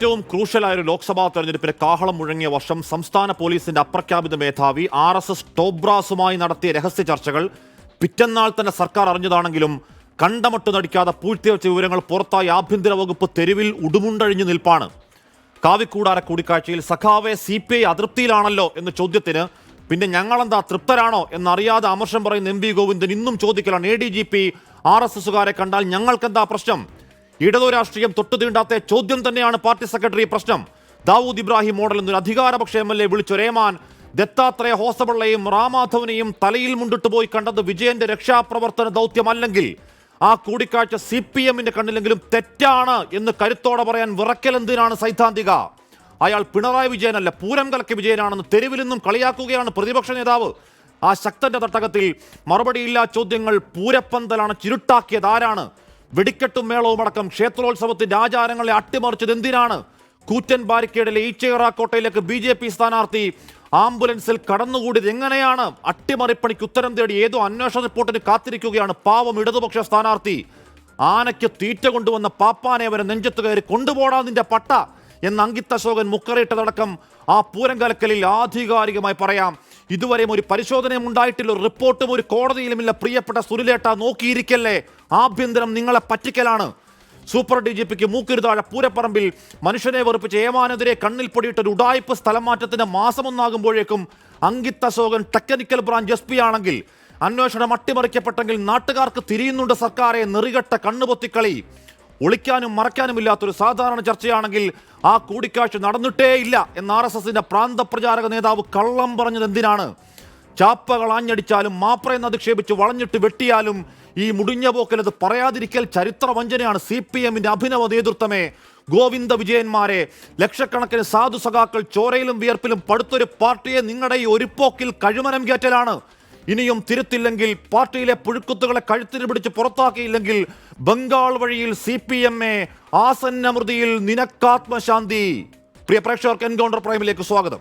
ഏറ്റവും ക്രൂഷ്യലായ ഒരു ലോക്സഭാ തെരഞ്ഞെടുപ്പിന് കാഹളം മുഴങ്ങിയ വർഷം സംസ്ഥാന പോലീസിന്റെ അപ്രഖ്യാപിത മേധാവി ആർ എസ് എസ് ടോബ്രാസുമായി നടത്തിയ രഹസ്യ ചർച്ചകൾ പിറ്റന്നാൾ തന്നെ സർക്കാർ അറിഞ്ഞതാണെങ്കിലും കണ്ടമട്ട് നടിക്കാതെ പൂഴ്ത്തിവെച്ച വിവരങ്ങൾ പുറത്തായി ആഭ്യന്തര വകുപ്പ് തെരുവിൽ ഉടുമുണ്ടഴിഞ്ഞു നിൽപ്പാണ്. കാവിക്കൂടാര കൂടിക്കാഴ്ചയിൽ സഖാവെ സി പി ഐ അതൃപ്തിയിലാണല്ലോ എന്ന ചോദ്യത്തിന് പിന്നെ ഞങ്ങളെന്താ തൃപ്തരാണോ എന്നറിയാതെ അമർഷം പറയുന്ന എം വി ഗോവിന്ദൻ ഇന്നും ചോദിക്കലാണ് A D G P R S എസുകാരെ കണ്ടാൽ ഞങ്ങൾക്കെന്താ പ്രശ്നം? ഇടതു രാഷ്ട്രീയം തൊട്ടു തീണ്ടാത്ത ചോദ്യം തന്നെയാണ് പാർട്ടി സെക്രട്ടറി പ്രശ്നം. ദാവൂദ് ഇബ്രാഹിം മോഡൽ എന്നൊരു അധികാരപക്ഷ എം എൽ എ വിളിച്ചു രേമാൻ ദത്താത്രേയ ഹോസബിള്ളയും റാമാധവനെയും തലയിൽ മുണ്ടിട്ട് പോയി കണ്ടത് വിജയന്റെ രക്ഷാപ്രവർത്തന ദൗത്യമല്ലെങ്കിൽ ആ കൂടിക്കാഴ്ച സി പി എമ്മിന്റെ കണ്ണിലെങ്കിലും തെറ്റാണ് എന്ന് കരുത്തോടെ പറയാൻ വിറക്കൽ എന്തിനാണ് സൈദ്ധാന്തിക? അയാൾ പിണറായി വിജയനല്ല പൂരം കലക്കി വിജയനാണെന്ന് തെരുവിൽ നിന്നും കളിയാക്കുകയാണ് പ്രതിപക്ഷ നേതാവ്. ആ ശക്തന്റെ തട്ടകത്തിൽ മറുപടിയില്ലാ ചോദ്യങ്ങൾ പൂരപ്പന്തലാണ് ചിരുട്ടാക്കിയത് ആരാണ്? വെടിക്കെട്ടും മേളവും അടക്കം ക്ഷേത്രോത്സവത്തിന്റെ ആചാരങ്ങളെ അട്ടിമറിച്ചത് എന്തിനാണ്? കൂറ്റൻ ബാരിക്കേഡിലെ ഈച്ചേറ കോട്ടയിലേക്ക് ബി ജെ പി സ്ഥാനാർത്ഥി ആംബുലൻസിൽ കടന്നുകൂടിയത് എങ്ങനെയാണ്? അട്ടിമറിപ്പണിക്ക് ഉത്തരം തേടി ഏതോ അന്വേഷണ റിപ്പോർട്ടിന് കാത്തിരിക്കുകയാണ് പാവം ഇടതുപക്ഷ സ്ഥാനാർത്ഥി. ആനയ്ക്ക് തീറ്റ കൊണ്ടുവന്ന പാപ്പാനെ അവരെ നെഞ്ചത്ത് കയറി കൊണ്ടുപോടാ നിന്റെ പട്ട എന്ന് അങ്കിത്ത അശോകൻ മുക്കറിയിട്ടതടക്കം ആ പൂരം കലക്കലിൽ ആധികാരികമായി പറയാം. ഇതുവരെയും ഒരു പരിശോധനയും ഉണ്ടായിട്ടില്ല ഒരു റിപ്പോർട്ടും ഒരു കോടതിയിലുമില്ല പ്രിയപ്പെട്ട സുനിലേട്ട നോക്കിയിരിക്കല്ലേ? ആഭ്യന്തരം നിങ്ങളെ പറ്റിക്കലാണ്. സൂപ്പർ ഡി ജി പിക്ക് മൂക്കിരുതാഴ പൂരപ്പറമ്പിൽ മനുഷ്യനെ വെറുപ്പിച്ച് ഏമാനെതിരെ കണ്ണിൽ പൊടിയിട്ട ഒരു ഉടായ്പ സ്ഥലം മാറ്റത്തിന് മാസമൊന്നാകുമ്പോഴേക്കും Ankit Ashokan technical branch S P ആണെങ്കിൽ അന്വേഷണം അട്ടിമറിക്കപ്പെട്ടെങ്കിൽ നാട്ടുകാർക്ക് തിരിയുന്നുണ്ട് സർക്കാരെ നെറികെട്ട കണ്ണുപൊത്തിക്കളി. ഒളിക്കാനും മറയ്ക്കാനുമില്ലാത്തൊരു സാധാരണ ചർച്ചയാണെങ്കിൽ ആ കൂടിക്കാഴ്ച നടന്നിട്ടേ ഇല്ല എന്ന് ആർ എസ് എസിന്റെ പ്രാന്തപ്രചാരക നേതാവ് കള്ളം പറഞ്ഞത് എന്തിനാണ്? ചാപ്പകൾ ആഞ്ഞടിച്ചാലും മാപ്രയെന്ന് അധിക്ഷേപിച്ച് വളഞ്ഞിട്ട് വെട്ടിയാലും ഈ മുടിഞ്ഞ പോക്കൽ അത് പറയാതിരിക്കൽ ചരിത്ര വഞ്ചനയാണ് സി പി എമ്മിന്റെ അഭിനവ നേതൃത്വമേ. ഗോവിന്ദ വിജയന്മാരെ ലക്ഷക്കണക്കിന് സാധു സഖാക്കൾ ചോരയിലും വിയർപ്പിലും പടുത്തൊരു പാർട്ടിയെ നിങ്ങളുടെ ഈ ഒരു പോക്കിൽ കഴിമരം കയറ്റലാണ് ഇനിയും തിരുത്തില്ലെങ്കിൽ പാർട്ടിയിലെ പുഴുക്കുത്തുകളെ കഴുത്തിന് പിടിച്ച് പുറത്താക്കിയില്ലെങ്കിൽ ബംഗാൾ വഴിയിൽ സി പി എം എ ആസന്നമൃതിയിൽ നിനക്കാത്മശാന്തി. പ്രിയ പ്രേക്ഷകർക്ക് എൻകൗണ്ടർ പ്രൈമിലേക്ക് സ്വാഗതം.